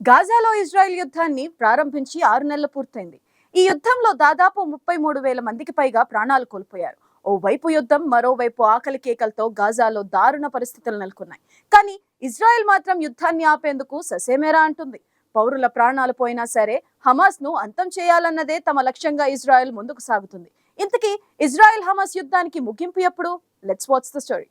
గాజాలో Israel యుద్ధాన్ని ప్రారంభించి ఆరు నెలలు పూర్తయింది. ఈ యుద్ధంలో దాదాపు ముప్పై మూడు వేల మందికి పైగా ప్రాణాలు కోల్పోయారు. ఓ వైపు యుద్ధం మరోవైపు ఆకలి కేకలతో గాజాలో దారుణ పరిస్థితులు నెలకొన్నాయి. కానీ ఇజ్రాయెల్ మాత్రం యుద్ధాన్ని ఆపేందుకు ససేమేరా అంటుంది. పౌరుల ప్రాణాలు పోయినా సరే హమాస్ను అంతం చేయాలన్నదే తమ లక్ష్యంగా ఇజ్రాయెల్ ముందుకు సాగుతుంది. ఇంతకీ ఇజ్రాయెల్ హమాస్ యుద్ధానికి ముగింపు ఎప్పుడు? లెట్స్ వాచ్ ద స్టోరీ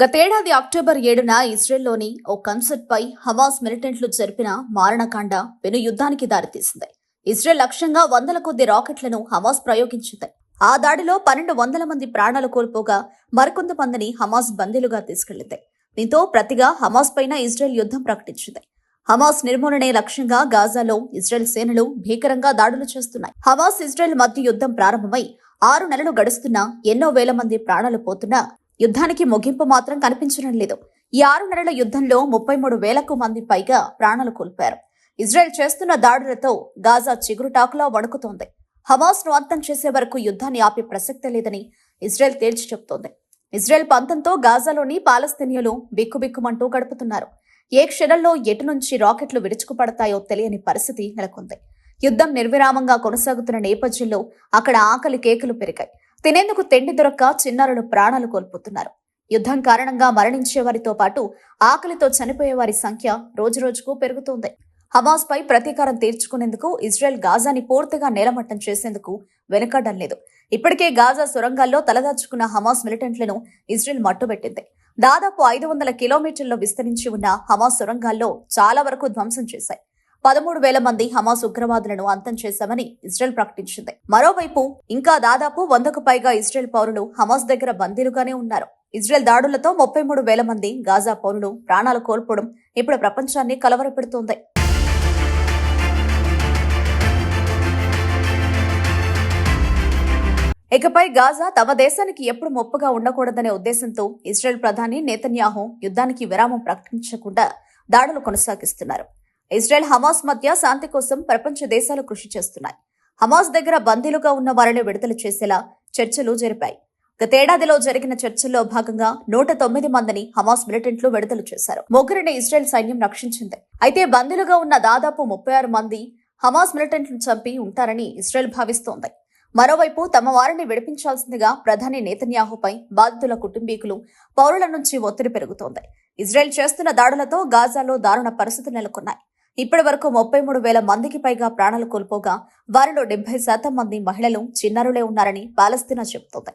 గతేడాది అక్టోబర్ ఏడున ఇజ్రాయెల్లోని ఓ కన్సర్ట్పై హమాస్ మిలిటెంట్లు జరిపిన మారణకాండ పెను యుద్ధానికి దారితీసింది. ఇజ్రాయెల్ లక్ష్యంగా వందల కొద్ది రాకెట్లను హమాస్ ప్రయోగించింది. ఆ దాడిలో పన్నెండు వందల మంది ప్రాణాలు కోల్పోగా మరికొంతమందిని హమాస్ బందీలుగా తీసుకెళ్ళింది. దీంతో ప్రతిగా హమాస్ పైన ఇజ్రాయెల్ యుద్ధం ప్రకటించింది. హమాస్ నిర్మూలనే లక్ష్యంగా గాజాలో ఇజ్రాయెల్ సేనలు భీకరంగా దాడులు చేస్తున్నాయి. హమాస్ ఇజ్రాయెల్ మధ్య యుద్ధం ప్రారంభమై ఆరు నెలలు గడుస్తున్నా ఎన్నో వేల మంది ప్రాణాలు పోతున్నా యుద్ధానికి ముగింపు మాత్రం కనిపించడం లేదు. ఈ ఆరు నెలల యుద్ధంలో ముప్పై మూడు వేలకు మంది పైగా ప్రాణాలు కోల్పోయారు. ఇజ్రాయెల్ చేస్తున్న దాడులతో గాజా చిగురుటాకులా వణుకుతోంది. హమాస్ను అంతం చేసే వరకు యుద్ధాన్ని ఆపే ప్రసక్తే లేదని ఇజ్రాయెల్ తేల్చి చెబుతోంది ఇజ్రాయెల్ పంతంతో గాజాలోని పాలస్తీనియులు బిక్కుబిక్కుమంటూ గడుపుతున్నారు. ఏ క్షణంలో ఎటు నుంచి రాకెట్లు విరుచుకుపడతాయో తెలియని పరిస్థితి నెలకొంది. యుద్ధం నిర్విరామంగా కొనసాగుతున్న నేపథ్యంలో అక్కడ ఆకలి కేకలు పెరిగాయి. తినేందుకు తిండి దొరక్క చిన్నారులు ప్రాణాలు కోల్పోతున్నారు. యుద్ధం కారణంగా మరణించే వారితో పాటు ఆకలితో చనిపోయే వారి సంఖ్య రోజురోజుకు పెరుగుతోంది. హమాస్ పై ప్రతీకారం తీర్చుకునేందుకు ఇజ్రాయెల్ గాజాని పూర్తిగా నేలమట్టం చేసేందుకు వెనుకడం లేదు. ఇప్పటికే గాజా సొరంగాల్లో తలదాచుకున్న హమాస్ మిలిటెంట్లను ఇజ్రాయెల్ మట్టుబెట్టింది. దాదాపు ఐదు వందల కిలోమీటర్లు విస్తరించి ఉన్న హమాస్ సొరంగాల్లో చాలా వరకు ధ్వంసం చేశాయి. పదమూడు వేల మంది హమాస్ ఉగ్రవాదులను అంతం చేశామని ఇజ్రాయెల్ ప్రకటించింది. మరోవైపు ఇంకా దాదాపు వందకు పైగా ఇజ్రాయెల్ పౌరులు హమాస్ దగ్గర బందీలుగానే ఉన్నారు. ఇజ్రాయెల్ దాడులతో ముప్పై మూడు వేల మంది గాజా పౌరులు ప్రాణాలు కోల్పోవడం ఇప్పుడు ప్రపంచాన్ని కలవరపెడుతోంది. ఇకపై గాజా తమ దేశానికి ఎప్పుడు మొప్పుగా ఉండకూడదనే ఉద్దేశంతో ఇజ్రాయెల్ ప్రధాని నేతన్యాహు యుద్ధానికి విరామం ప్రకటించకుండా దాడులు కొనసాగిస్తున్నారు. ఇజ్రాయెల్ హమాస్ మధ్య శాంతి కోసం ప్రపంచ దేశాలు కృషి చేస్తున్నాయి. హమాస్ దగ్గర బందీలుగా ఉన్న వారిని విడుదల చేసేలా చర్చలు జరిపాయి. గతేడాదిలో జరిగిన చర్చల్లో భాగంగా నూట తొమ్మిది మందిని హమాస్ మిలిటెంట్లు విడుదల చేశారు. ముగ్గురిని ఇజ్రాయెల్ సైన్యం రక్షించింది. అయితే బందీలుగా ఉన్న దాదాపు ముప్పై ఆరు మంది హమాస్ మిలిటెంట్లను చంపి ఉంటారని ఇజ్రాయెల్ భావిస్తోంది. మరోవైపు తమ వారిని విడిపించాల్సిందిగా ప్రధాని నేతన్యాహుపై బాధితుల కుటుంబీకులు పౌరుల నుంచి ఒత్తిడి పెరుగుతోంది. ఇజ్రాయెల్ చేస్తున్న దాడులతో గాజాలో దారుణ పరిస్థితులు నెలకొన్నాయి. ఇప్పటి వరకు ముప్పై మూడు వేల మందికి పైగా ప్రాణాలు కోల్పోగా వారిలో డెబ్బై శాతం మంది మహిళలు చిన్నారులే ఉన్నారని పాలస్తీనా చెబుతోంది.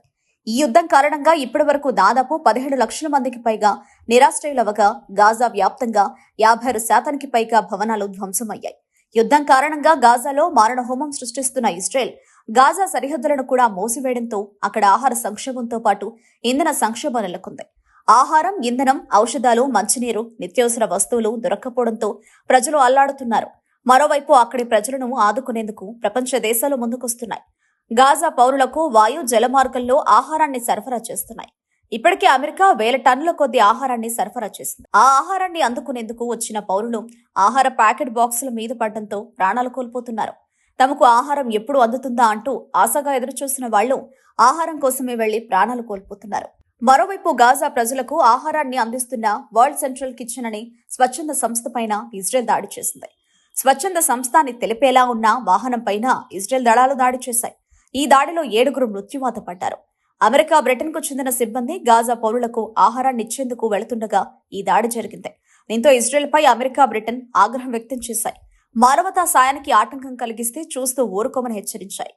ఈ యుద్ధం కారణంగా ఇప్పటి వరకు దాదాపు పదిహేడు లక్షల మందికి పైగా నిరాశ్రయులవగా గాజా వ్యాప్తంగా యాభై ఆరు శాతానికి పైగా భవనాలు ధ్వంసమయ్యాయి. యుద్ధం కారణంగా గాజాలో మారణ హోమం సృష్టిస్తున్న ఇస్రాయెల్ గాజా సరిహద్దులను కూడా మూసివేయడంతో అక్కడ ఆహార సంక్షోభంతో పాటు ఇంధన సంక్షోభం నెలకొంది. ఆహారం ఇంధనం ఔషధాలు మంచినీరు నిత్యావసర వస్తువులు దొరక్కపోవడంతో ప్రజలు అల్లాడుతున్నారు. మరోవైపు అక్కడి ప్రజలను ఆదుకునేందుకు ప్రపంచ దేశాలు ముందుకొస్తున్నాయి. గాజా పౌరులకు వాయు జల మార్గంలో ఆహారాన్ని సరఫరా చేస్తున్నాయి. ఇప్పటికే అమెరికా వేల టన్నుల కొద్ది ఆహారాన్ని సరఫరా చేసింది. ఆ ఆహారాన్ని అందుకునేందుకు వచ్చిన పౌరులు ఆహార ప్యాకెట్ బాక్సుల మీద పడడంతో ప్రాణాలు కోల్పోతున్నారు. తమకు ఆహారం ఎప్పుడు అందుతుందా అంటూ ఆశగా ఎదురుచూసిన వాళ్ళు ఆహారం కోసమే వెళ్ళి ప్రాణాలు కోల్పోతున్నారు. మరోవైపు గాజా ప్రజలకు ఆహారాన్ని అందిస్తున్న వరల్డ్ సెంట్రల్ కిచెన్ అనే స్వచ్ఛంద సంస్థ పైన ఇజ్రాయెల్ దాడి చేసింది. స్వచ్ఛంద సంస్థ అని తెలిపేలా ఉన్న వాహనం పైన ఇజ్రాయెల్ దళాలు దాడి చేశాయి. ఈ దాడిలో ఏడుగురు మృత్యువాత పడ్డారు. అమెరికా బ్రిటన్కు చెందిన సిబ్బంది గాజా పౌరులకు ఆహారాన్ని ఇచ్చేందుకు వెళుతుండగా ఈ దాడి జరిగింది. దీంతో ఇజ్రాయెల్పై అమెరికా బ్రిటన్ ఆగ్రహం వ్యక్తం చేశాయి. మానవతా సాయానికి ఆటంకం కలిగిస్తే చూస్తూ ఊరుకోమని హెచ్చరించాయి.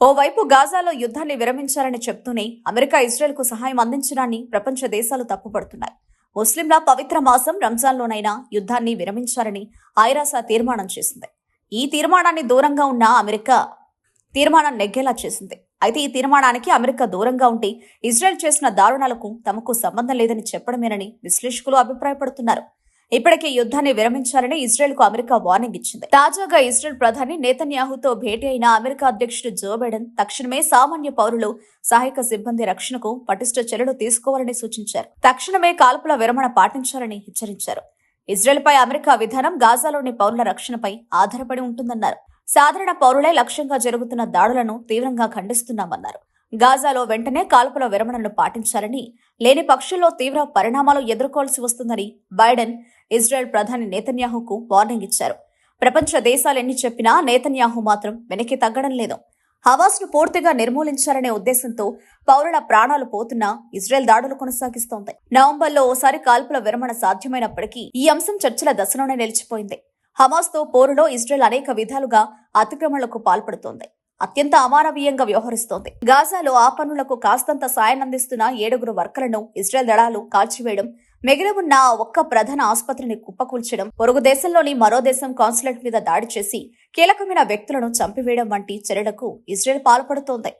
ఓవైపు గాజాలో యుద్ధాన్ని విరమించాలని చెప్తూనే అమెరికా ఇజ్రాయెల్కు సహాయం అందించడాన్ని ప్రపంచ దేశాలు తప్పుపడుతున్నాయి. ముస్లింల పవిత్ర మాసం రంజాన్లోనైనా యుద్ధాన్ని విరమించాలని ఐరాసా తీర్మానం చేసింది. ఈ తీర్మానాన్ని దూరంగా ఉన్న అమెరికా తీర్మానం నెగ్గేలా చేసింది. అయితే ఈ తీర్మానానికి అమెరికా దూరంగా ఉంటే ఇజ్రాయెల్ చేసిన దారుణాలకు తమకు సంబంధం లేదని చెప్పడమేనని విశ్లేషకులు అభిప్రాయపడుతున్నారు. ఇప్పటికే యుద్ధాన్ని విరమించాలని ఇజ్రాయెల్కు అమెరికా వార్నింగ్ ఇచ్చింది. తాజాగా ఇజ్రాయెల్ ప్రధాని నేతన్యాహుతో భేటీ అయిన అమెరికా అధ్యక్షుడు జో బైడెన్ తక్షణమే సామాన్య పౌరులు సహాయక సిబ్బంది రక్షణకు పటిష్ట చర్యలు తీసుకోవాలని సూచించారు. తక్షణమే కాల్పుల విరమణ పాటించాలని హెచ్చరించారు. ఇజ్రాయెల్ పై అమెరికా విధానం గాజాలోని పౌరుల రక్షణపై ఆధారపడి ఉంటుందన్నారు. సాధారణ పౌరులే లక్ష్యంగా జరుగుతున్న దాడులను తీవ్రంగా ఖండిస్తున్నామన్నారు. గాజాలో వెంటనే కాల్పుల విరమణను పాటించాలని లేని పక్షంలో తీవ్ర పరిణామాలు ఎదుర్కోవాల్సి వస్తుందని బైడెన్ ఇజ్రాయెల్ ప్రధాని నేతన్యాహుకు వార్నింగ్ ఇచ్చారు. ప్రపంచ దేశాలెన్ని చెప్పినా నేతన్యాహు మాత్రం వెనక్కి తగ్గడం లేదు. హవాస్ను పూర్తిగా నిర్మూలించాలనే ఉద్దేశంతో పౌరుల ప్రాణాలు పోతున్నా ఇజ్రాయెల్ దాడులు కొనసాగిస్తోంది. నవంబర్లో ఓసారి కాల్పుల విరమణ సాధ్యమైనప్పటికీ ఈ అంశం చర్చల దశలోనే నిలిచిపోయింది. హమాస్తో పోరులో ఇజ్రాయెల్ అనేక విధాలుగా అతిక్రమణలకు పాల్పడుతోంది. అత్యంత అమానవీయంగా వ్యవహరిస్తోంది. గాజాలో ఆ పనులకు కాస్తంత సాయం అందిస్తున్న ఏడుగురు వర్కలను ఇజ్రాయెల్ దళాలు కాల్చివేయడం మిగిలి ఉన్న ఒక్క ప్రధాన ఆసుపత్రిని కుప్పకూల్చడం పొరుగు దేశంలోని మరో దేశం కాన్సులేట్ మీద దాడి చేసి కీలకమైన వ్యక్తులను చంపివేయడం వంటి చర్యలకు ఇజ్రాయెల్ పాల్పడుతోంది.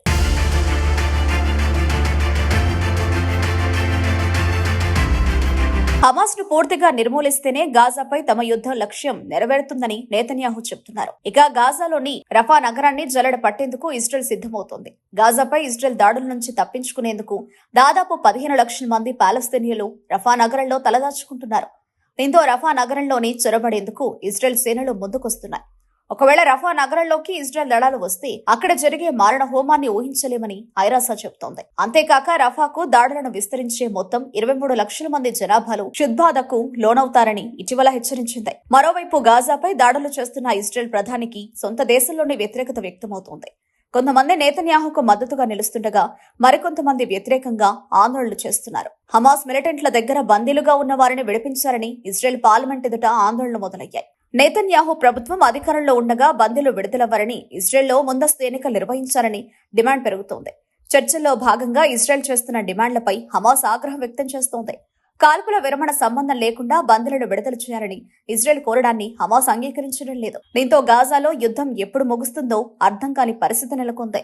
హమాస్ను పూర్తిగా నిర్మూలిస్తేనే గాజాపై తమ యుద్ధ లక్ష్యం నెరవేరుతుందని నేతన్యాహు చెబుతున్నారు ఇక గాజాలోని రఫా నగరాన్ని జల్లెడ పట్టేందుకు ఇజ్రాయెల్ సిద్ధమవుతోంది. గాజాపై ఇజ్రాయెల్ దాడుల నుంచి తప్పించుకునేందుకు దాదాపు పదిహేను లక్షల మంది పాలస్తీనియలు రఫా నగరంలో తలదాచుకుంటున్నారు. దీంతో రఫా నగరంలోని చొరబడేందుకు ఇజ్రాయెల్ సేనలు ముందుకొస్తున్నాయి. ఒకవేళ రఫా నగరంలోకి ఇజ్రాయెల్ దళాలు వస్తే అక్కడ జరిగే మారణ హోమాన్ని ఊహించలేమని ఐరాసా చెబుతోంది. అంతేకాక రఫాకు దాడులను విస్తరించే మొత్తం ఇరవై మూడు లక్షల మంది జనాభాలు క్షుద్బాధకు లోనవుతారని ఇటీవల హెచ్చరించింది. మరోవైపు గాజాపై దాడులు చేస్తున్న ఇజ్రాయెల్ ప్రధానికి సొంత దేశంలోనే వ్యతిరేకత వ్యక్తమవుతోంది. కొంతమంది నేతన్యాహుకు మద్దతుగా నిలుస్తుండగా మరికొంతమంది వ్యతిరేకంగా ఆందోళనలు చేస్తున్నారు. హమాస్ మిలిటెంట్ల దగ్గర బందీలుగా ఉన్న వారిని విడిపించాలని ఇజ్రాయెల్ పార్లమెంట్ ఎదుట ఆందోళనలు మొదలయ్యాయి. నేతన్యాహు ప్రభుత్వం అధికారంలో ఉండగా బందీలు విడుదలవ్వరని ఇజ్రాయెల్లో ముందస్తు ఎన్నికలు నిర్వహించాలని డిమాండ్ పెరుగుతోంది. చర్చల్లో భాగంగా ఇజ్రాయెల్ చేస్తున్న డిమాండ్లపై హమాస్ ఆగ్రహం వ్యక్తం చేస్తోంది. కాల్పుల విరమణ సంబంధం లేకుండా బందీలను విడుదల చేయాలని ఇజ్రాయెల్ కోరడాన్ని హమాస్ అంగీకరించడం లేదు. దీంతో గాజాలో యుద్ధం ఎప్పుడు ముగుస్తుందో అర్థం కాని పరిస్థితి నెలకొంది.